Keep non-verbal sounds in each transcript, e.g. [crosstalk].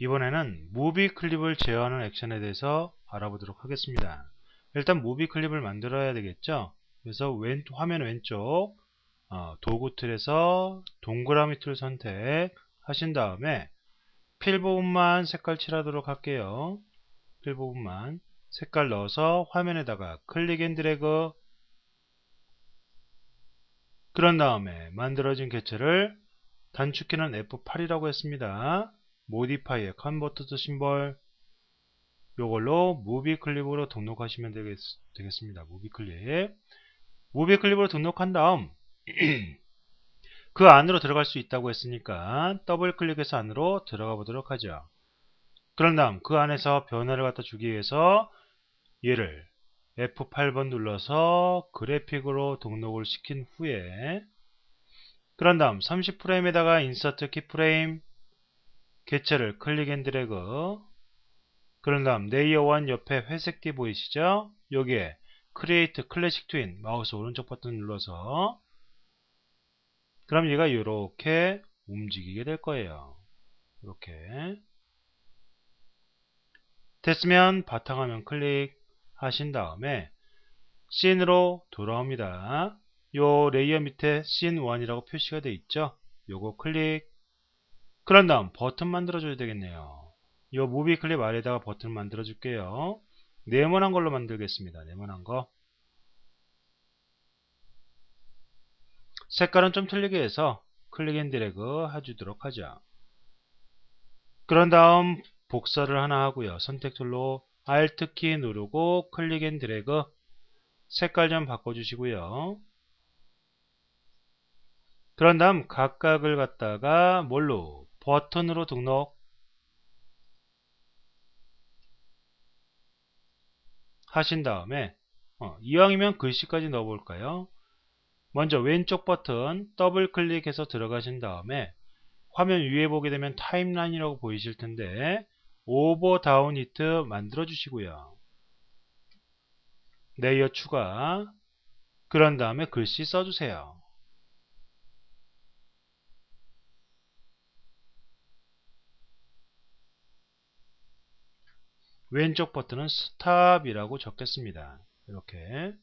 이번에는 무비 클립을 제어하는 액션에 대해서 알아보도록 하겠습니다. 일단 무비 클립을 만들어야 되겠죠. 그래서 왼, 화면 왼쪽 어, 도구 틀에서 동그라미 툴 선택하신 다음에 필 부분만 색깔 칠하도록 할게요. 필 부분만 색깔 넣어서 화면에다가 클릭 앤 드래그 그런 다음에 만들어진 개체를 단축키는 F8이라고 했습니다. 모디파이의 컨버터드 심벌 요걸로 무비 클립으로 등록하시면 되겠, 습니다 무비 클립 무비 클립으로 등록한 다음 [clears throat] 그 안으로 들어갈 수 있다고 했으니까 더블 클릭해서 안으로 들어가 보도록 하죠. 그런 다음 그 안에서 변화를 갖다 주기 위해서 얘를 F8번 눌러서 그래픽으로 등록을 시킨 후에 그런 다음 30프레임에다가 인서트 키프레임 개체를 클릭 앤 드래그 그런 다음 레이어 1 옆에 회색 띠 보이시죠? 여기에 크리에이트 클래식 트윈 마우스 오른쪽 버튼 눌러서 그럼 얘가 이렇게 움직이게 될 거예요. 이렇게 됐으면 바탕화면 클릭하신 다음에 씬으로 돌아옵니다. 요 레이어 밑에 씬 1이라고 표시가 되어 있죠. 요거 클릭 그런 다음 버튼 만들어 줘야 되겠네요. 요 무비 클립 아래다가 버튼 만들어 줄게요. 네모난 걸로 만들겠습니다. 네모난 거. 색깔은 좀 틀리게 해서 클릭 앤 드래그 해주도록 하죠. 그런 다음 복사를 하나 하고요. 선택 툴로 Alt 키 누르고 클릭 앤 드래그 색깔 좀 바꿔주시고요. 그런 다음 각각을 갖다가 뭘로 버튼으로 등록 하신 다음에 어, 이왕이면 글씨까지 넣어볼까요? 먼저 왼쪽 버튼 더블 클릭해서 들어가신 다음에 화면 위에 보게 되면 타임라인이라고 보이실 텐데 오버 다운 히트 만들어 주시고요. 레이어 추가 그런 다음에 글씨 써주세요. 왼쪽 버튼은 스탑이라고 적겠습니다. 이렇게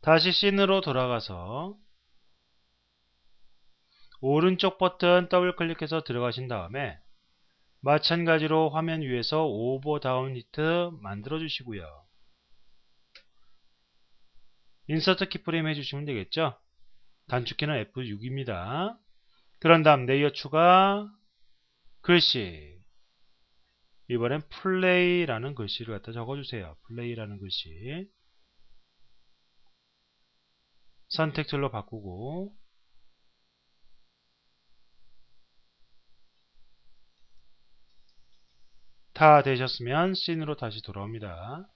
다시 씬으로 돌아가서 오른쪽 버튼 더블 클릭해서 들어가신 다음에 마찬가지로 화면 위에서 오버 다운 히트 만들어 주시고요. 인서트 키프레임 해주시면 되겠죠. 단축키는 F6입니다. 그런 다음 레이어 추가 글씨 이번엔 플레이라는 글씨를 갖다 적어주세요. 플레이라는 글씨 선택 툴로 바꾸고 다 되셨으면 씬으로 다시 돌아옵니다.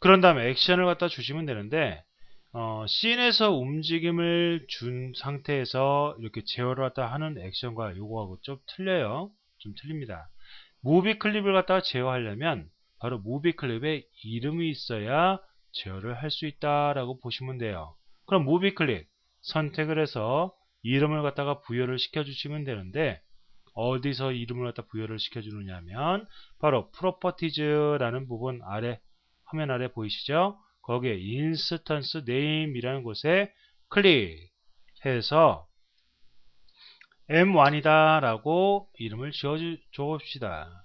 그런 다음에 액션을 갖다 주시면 되는데 어, 씬에서 움직임을 준 상태에서 이렇게 제어를 갖다 하는 액션과 요거하고 좀 틀려요. 좀 틀립니다. 무비 클립을 갖다가 제어하려면 바로 무비 클립에 이름이 있어야 제어를 할 수 있다라고 보시면 돼요. 그럼 무비 클립 선택을 해서 이름을 갖다가 부여를 시켜 주시면 되는데 어디서 이름을 갖다 부여를 시켜 주느냐 면 바로 프로퍼티즈라는 부분 아래 화면 아래 보이시죠? 거기에 인스턴스 네임이라는 곳에 클릭해서 M1이다 라고 이름을 지어 줍시다.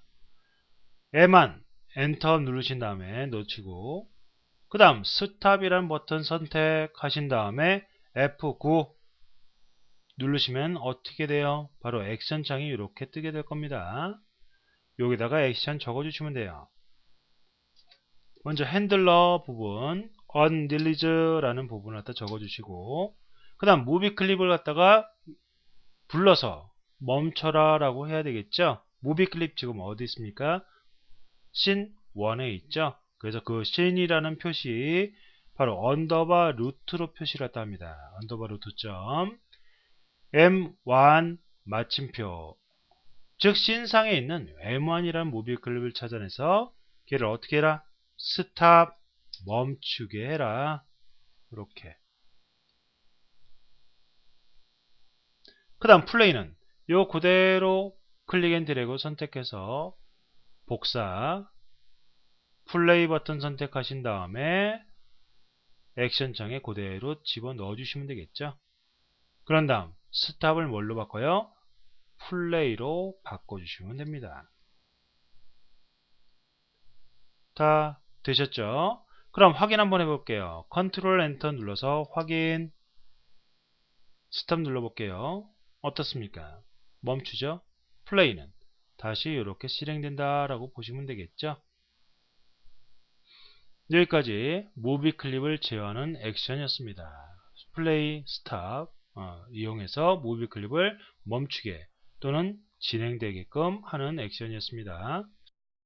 M만 엔터 누르신 다음에 놓치고 그 다음 스탑이라는 버튼 선택하신 다음에 F9 누르시면 어떻게 돼요? 바로 액션 창이 이렇게 뜨게 될 겁니다. 여기다가 액션 적어주시면 돼요. 먼저 핸들러 부분 unrelease라는 부분을 갖다 적어주시고 그 다음 무비 클립을 갖다가 불러서 멈춰라 라고 해야 되겠죠? 무비 클립 지금 어디 있습니까? 신 1에 있죠? 그래서 그 신이라는 표시 바로 언더바 루트로 표시를 갖다 합니다. 언더바 루트 점. M1 마침표. 즉 신상에 있는 M1이라는 무비 클립을 찾아내서 걔를 어떻게 해라 스탑 멈추게 해라 이렇게 그 다음 플레이는 요 그대로 클릭 앤 드래그 선택해서 복사 플레이 버튼 선택하신 다음에 액션창에 그대로 집어넣어 주시면 되겠죠. 그런 다음 스탑을 뭘로 바꿔요? 플레이로 바꿔주시면 됩니다. 다 되셨죠? 그럼 확인 한번 해볼게요. 컨트롤 엔터 눌러서 확인 스탑 눌러볼게요. 어떻습니까? 멈추죠? 플레이는 다시 이렇게 실행된다 라고 보시면 되겠죠? 여기까지 무비 클립을 제어하는 액션이었습니다. 플레이, 스탑 어, 이용해서 무비 클립을 멈추게 또는 진행되게끔 하는 액션이었습니다.